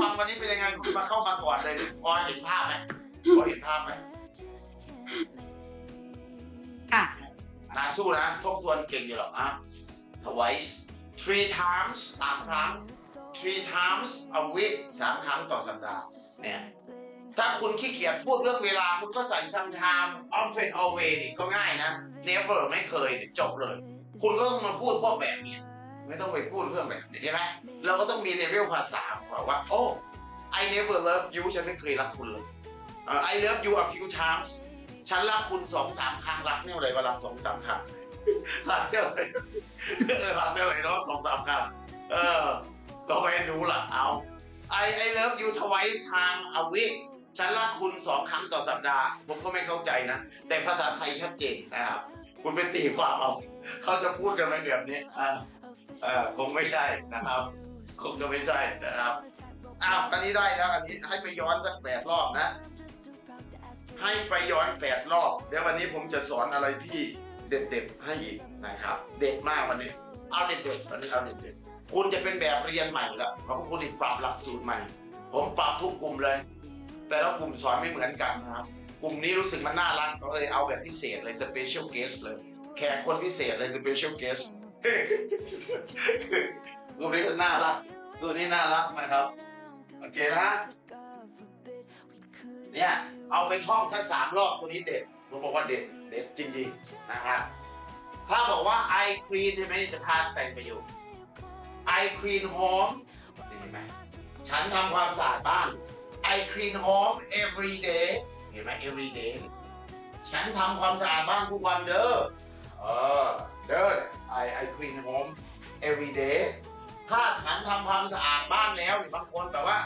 ฟังวันนี้เป็นยังไงคุณมาเข้ามาก่อนเลยพอเห็นภาพไหมพอเห็นภาพไหมค่ะนาสู้นะทบทวนเก่งอยู่หรอกอะ twice three times สามครั้ง three times a week สามครั้งต่อสัปดาห์เนี่ยถ้าคุณขี้เกียจพูดเรื่องเวลา คุณก็ใส่ sometime often always นี่ก็ง่ายนะ never ไม่เคยเนี่ยจบเลย คุณก็ต้องมาพูดพวกแบบนี้ ไม่ต้องไปพูดเรื่องแบบนี้ใช่ไหมเราก็ต้องมีเลเวลภาษาของเราว่า โอ้ I never love you ฉันไม่เคยรักคุณเลยเอ่อ I love you a few times ฉันรักคุณสองสามครั้งรักเนี่ยอะไรเวลาสองสามครั้งรักเนี่ยอะไรเออรักเนี่ยอะไรเนาะสองสามครั้งเออก็ไม่รู้ล่ะเอา I I love you twice time a week ฉันรักคุณสองครั้งต่อสัปดาห์ ผมก็ไม่เข้าใจนะ แต่ภาษาไทยชัดเจนนะครับ คุณไปตีความเอา เขาจะพูดกันไหมแบบนี้อ่า เออคงไม่ใช่นะครับ คงจะไม่ใช่นะครับอ้าวอันนี้ได้แล้วอันนี้ให้ไปย้อนสักแปดรอบนะ ให้ไปย้อนแปดรอบเดี๋ยววันนี้ผมจะสอนอะไรที่เด็ดๆให้อีกนะครับ เด็ดมากวันนี้ เอาเด็ดๆวันนี้เอาเด็ดๆคุณจะเป็นแบบเรียนใหม่แล้วเพราะคุณอีกปรับหลักสูตรใหม่ ผมปรับทุกกลุ่มเลย แต่ละกลุ่มสอนไม่เหมือนกันนะครับกลุ่มนี้รู้สึกมันน่ารักก็เลยเอาแบบพิเศษเลย special guest เลย แขกคนพิเศษเลย special guest ก ลุ่มนี้ก็น่ารักกลุ่มนี้น่ารักนะครับ โอเคนะ เนี่ยเอาไปท่องสักสามรอบตัวนี้เด็ดผมบอกว่าเด็ดเด็ดจริงๆนะครับ ถ้าบอกว่า I clean ใช่ไหมจะทานแต่งประโยค I clean home นี่เห็นไหมฉันทำความสะอาดบ้าน I clean home every day เห็นไหม every day ฉันทำความสะอาดบ้านทุกวันเด้อ every day ถ้าฉันทำความสะอาดบ้านแล้วเนี่ยบางคนแบบว่า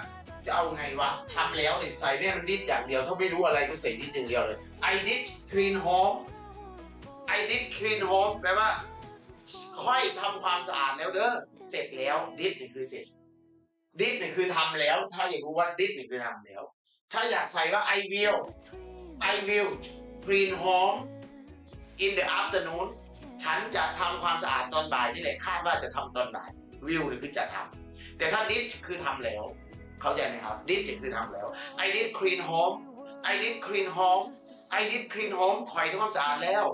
จะเอาไงวะทำแล้วเนี่ยใส่เนี่ยมันดิดอย่างเดียว ถ้าไม่รู้อะไรก็ใส่ดิดอย่างเดียวเลย I did clean home I did clean home แปลว่า ค่อยทำความสะอาดแล้วเด้อเสร็จแล้ว did นี่คือเสร็จ did นี่คือทำแล้ว ถ้าอยากรู้ว่า did นี่คือทำแล้ว ถ้าอยากใส่ว่า I will I will clean home in the afternoon ฉันจะทำความสะอาดตอนบ่ายนี่แหละคาดว่าจะทำตอนบ่าย will นี่คือจะทำแต่ถ้า did คือทำแล้ว เข้าใจไหมครับ did เนี่ยคือทำแล้ว I did clean home I did clean home I did clean home คอยทำความสะอาดแล้ว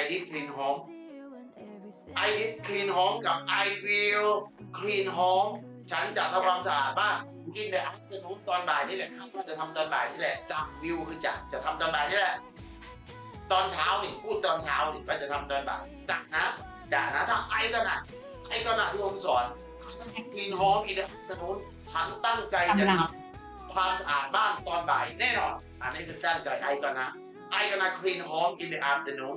I did clean home I did clean home กับ I will clean home ฉันจะทำความสะอาดบ้าน in the afternoon ตอนบ่ายนี่แหละคาดว่าจะทำตอนบ่ายนี่แหละจะ will คือจะจะทำตอนบ่ายนี่แหละ ตอนเช้านี่พูดตอนเช้านี่ว่าจะทำตอนบ่ายจะนะจะนะถ้าไอ้ก็นะไอ้ก็นะที่ผมสอน clean home in the afternoon ฉันตั้งใจจะทำความสะอาดบ้านตอนบ่ายแน่นอน อันนี้คือตั้งใจไอ้ก็นะ I gonna clean home in the afternoon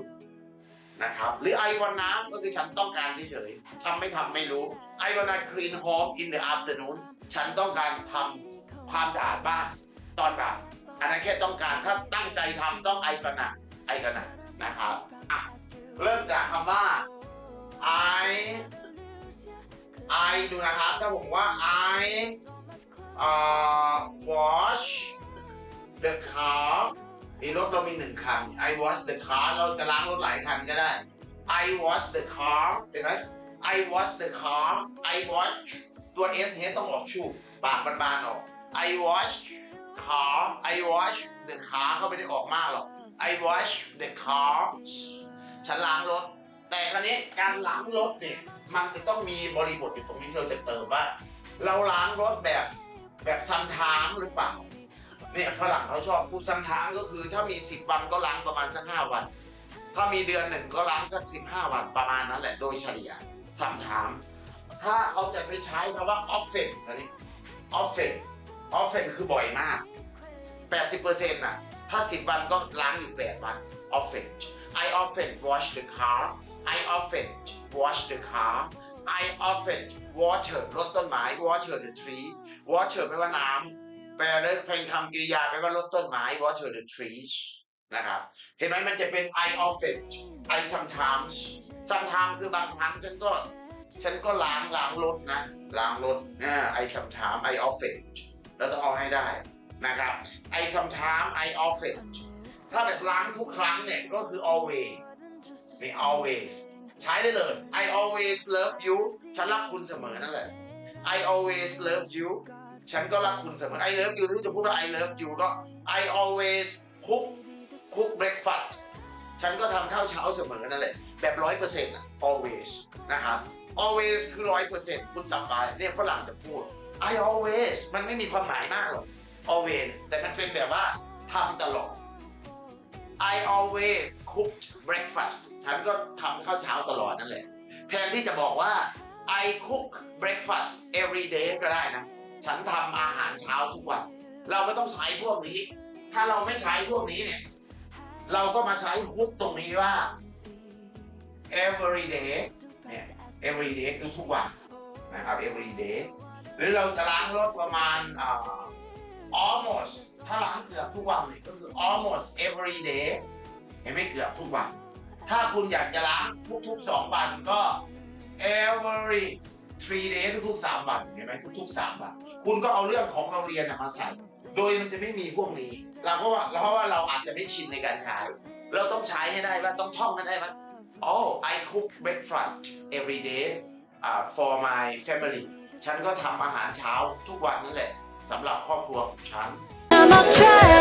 นะครับหรือ I wanna ก็คือฉันต้องการเฉยๆทำไม่ทำไม่รู้ I wanna clean home in the afternoon ฉันต้องการทำความสะอาดบ้านตอนบ่ายอันนั้นแค่ต้องการถ้าตั้งใจทำต้อง I gonna I gonna นะครับอะเริ่มจากคำว่า I I ดูนะครับถ้าผมว่า I uh, wash the car ไอ้รถเรามีหนึ่งคัน I wash the car เราจะล้างรถหลายคันก็ได้ I wash the car เห็นไหม I wash the car I wash ตัว S เฮต้องออกชูปากบานๆออก I wash car I wash the car เขาไม่ได้ออกมากหรอก I wash the car ฉันล้างรถ แต่ครั้นี้การล้างรถเนี่ย มันจะต้องมีบริบทอยู่ตรงนี้ที่เราจะเติมว่า เราล้างรถแบบแบบซัมทามหรือเปล่า เนี่ยฝรั่งเขาชอบพูดซัมทามก็คือถ้ามี 10 วันก็ล้างประมาณสัก5วัน ถ้ามีเดือนหนึ่งก็ล้างสัก 15 วันประมาณนั้นแหละโดยเฉลี่ยซัมทามถ้าเขาจะไปใช้คำว่า often อันนี้ often often คือบ่อยมาก 80%น่ะ ถ้า 10 วันก็ล้างอยู่ 8 วัน often I often wash the car I often wash the car I often water รดต้นไม้ water the tree water แปลว่าน้ำแปลด้เป็นคำกริยาแปลว่ารดต้นไม้ water the trees นะครับ เห็นไหมมันจะเป็น I often I sometimes sometimes คือบางครั้งฉันก็ ฉันก็ล้างล้างรถนะ ล้างรถอ่า I sometimes I often เราต้องเอาให้ได้ นะครับ I sometimes I often ถ้าแบบล้างทุกครั้งเนี่ยก็คือ always นี่ always ใช้ได้เลย I always love you ฉันรักคุณเสมอนั่นแหละ I always love you ฉันก็รักคุณเสมอ I love you ที่จะพูดว่า I love you ก็ I always cook cook breakfast ฉันก็ทำข้าวเช้าเสมอนั่นแหละ แบบร้อยเปอร์เซ็นต์ always นะครับ always คือร้อยเปอร์เซ็นต์คุณจำไว้เรียฝรั่งจะพูด I always มันไม่มีความหมายมากหรอก always แต่มันเป็นแบบว่าทำตลอด I always cook breakfast ฉันก็ทำข้าวเช้าตลอดนั่นแหละ แทนที่จะบอกว่า I cook breakfast every day ก็ได้นะ ฉันทำอาหารเช้าทุกวัน เราไม่ต้องใช้พวกนี้ ถ้าเราไม่ใช้พวกนี้เนี่ย เราก็มาใช้ฮุกตรงนี้ว่า every day เนี่ย every day คือทุกวันนะครับ every day หรือเราจะล้างรถประมาณอ่า almost ถ้าล้างเกือบทุกวันก็คือ almost every day เห็นไหมเกือบทุกวัน ถ้าคุณอยากจะล้างทุกๆ 2 วันก็ every three days ทุกๆ 3 วัน เห็นไหมทุกๆ 3 วัน คุณก็เอาเรื่องของเราเรียนมาใส่ โดยมันจะไม่มีพวกนี้ เราก็ว่าเพราะว่าเราอาจจะไม่ชินในการใช้ เราต้องใช้ให้ได้ว่าต้องท่องให้ได้ว่า oh I cook breakfast every day uh, for my family ฉันก็ทำอาหารเช้าทุกวันนั่นแหละ สำหรับครอบครัวของฉัน